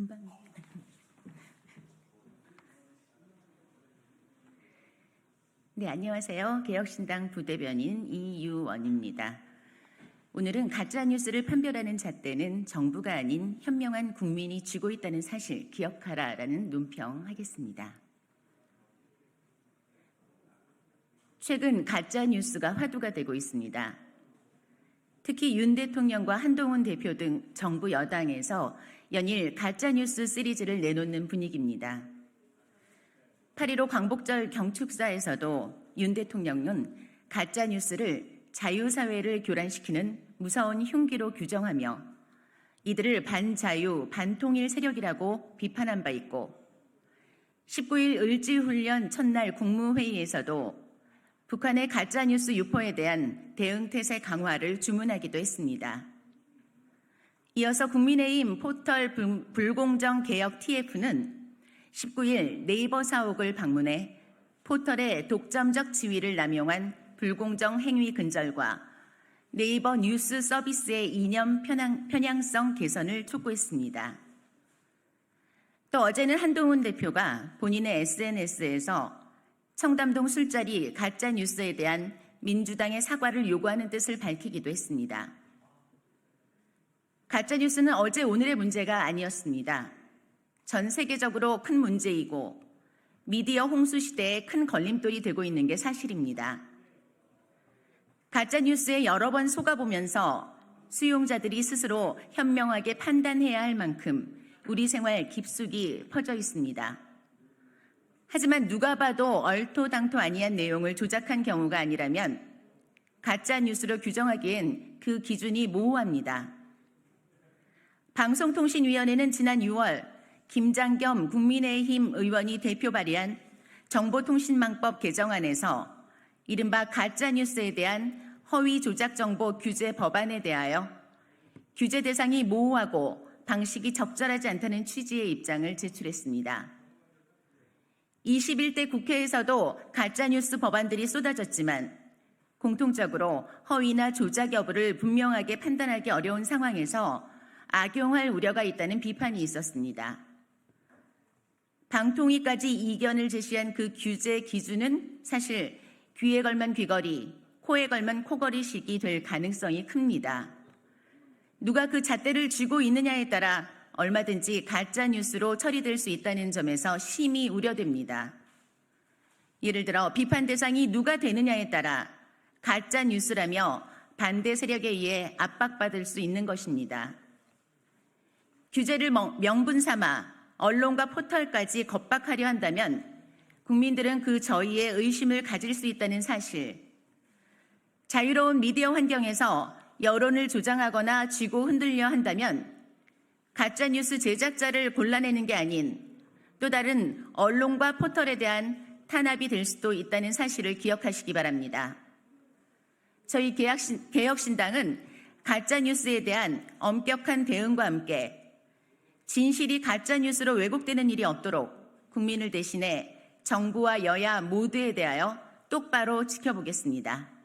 금방. 네, 안녕하세요. 개혁신당 부대변인 이유원입니다. 오늘은 가짜 뉴스를 판별하는 잣대는 정부가 아닌 현명한 국민이 쥐고 있다는 사실 기억하라 라는 논평 하겠습니다. 최근 가짜 뉴스가 화두가 되고 있습니다. 특히 윤 대통령과 한동훈 대표 등 정부 여당에서 연일 가짜 뉴스 시리즈를 내놓는 분위기입니다. 8.15 광복절 경축사에서도 윤 대통령은 가짜 뉴스를 자유사회를 교란시키는 무서운 흉기로 규정하며 이들을 반자유, 반통일 세력이라고 비판한 바 있고 19일 을지훈련 첫날 국무회의에서도 북한의 가짜뉴스 유포에 대한 대응태세 강화를 주문하기도 했습니다. 이어서 국민의힘 포털 불공정 개혁 TF는 19일 네이버 사옥을 방문해 포털의 독점적 지위를 남용한 불공정 행위 근절과 네이버 뉴스 서비스의 이념 편향, 편향성 개선을 촉구했습니다. 또 어제는 한동훈 대표가 본인의 SNS에서 청담동 술자리 가짜 뉴스에 대한 민주당의 사과를 요구하는 뜻을 밝히기도 했습니다. 가짜 뉴스는 어제 오늘의 문제가 아니었습니다. 전 세계적으로 큰 문제이고 미디어 홍수 시대에 큰 걸림돌이 되고 있는 게 사실입니다. 가짜 뉴스에 여러 번 속아보면서 수용자들이 스스로 현명하게 판단해야 할 만큼 우리 생활 깊숙이 퍼져 있습니다. 하지만 누가 봐도 얼토당토 아니한 내용을 조작한 경우가 아니라면 가짜 뉴스로 규정하기엔 그 기준이 모호합니다. 방송통신위원회는 지난 6월 김장겸 국민의힘 의원이 대표 발의한 정보통신망법 개정안에서 이른바 가짜 뉴스에 대한 허위 조작 정보 규제 법안에 대하여 규제 대상이 모호하고 방식이 적절하지 않다는 취지의 입장을 제출했습니다. 21대 국회에서도 가짜뉴스 법안들이 쏟아졌지만 공통적으로 허위나 조작 여부를 분명하게 판단하기 어려운 상황에서 악용할 우려가 있다는 비판이 있었습니다. 방통위까지 이견을 제시한 그 규제 기준은 사실 귀에 걸면 귀걸이, 코에 걸면 코걸이식이 될 가능성이 큽니다. 누가 그 잣대를 쥐고 있느냐에 따라 얼마든지 가짜 뉴스로 처리될 수 있다는 점에서 심히 우려됩니다. 예를 들어 비판 대상이 누가 되느냐에 따라 가짜 뉴스라며 반대 세력에 의해 압박받을 수 있는 것입니다. 규제를 명분 삼아 언론과 포털까지 겁박하려 한다면 국민들은 그 저희의 의심을 가질 수 있다는 사실, 자유로운 미디어 환경에서 여론을 조장하거나 쥐고 흔들려 한다면 가짜뉴스 제작자를 골라내는 게 아닌 또 다른 언론과 포털에 대한 탄압이 될 수도 있다는 사실을 기억하시기 바랍니다. 저희 개혁신당은 가짜뉴스에 대한 엄격한 대응과 함께 진실이 가짜뉴스로 왜곡되는 일이 없도록 국민을 대신해 정부와 여야 모두에 대하여 똑바로 지켜보겠습니다.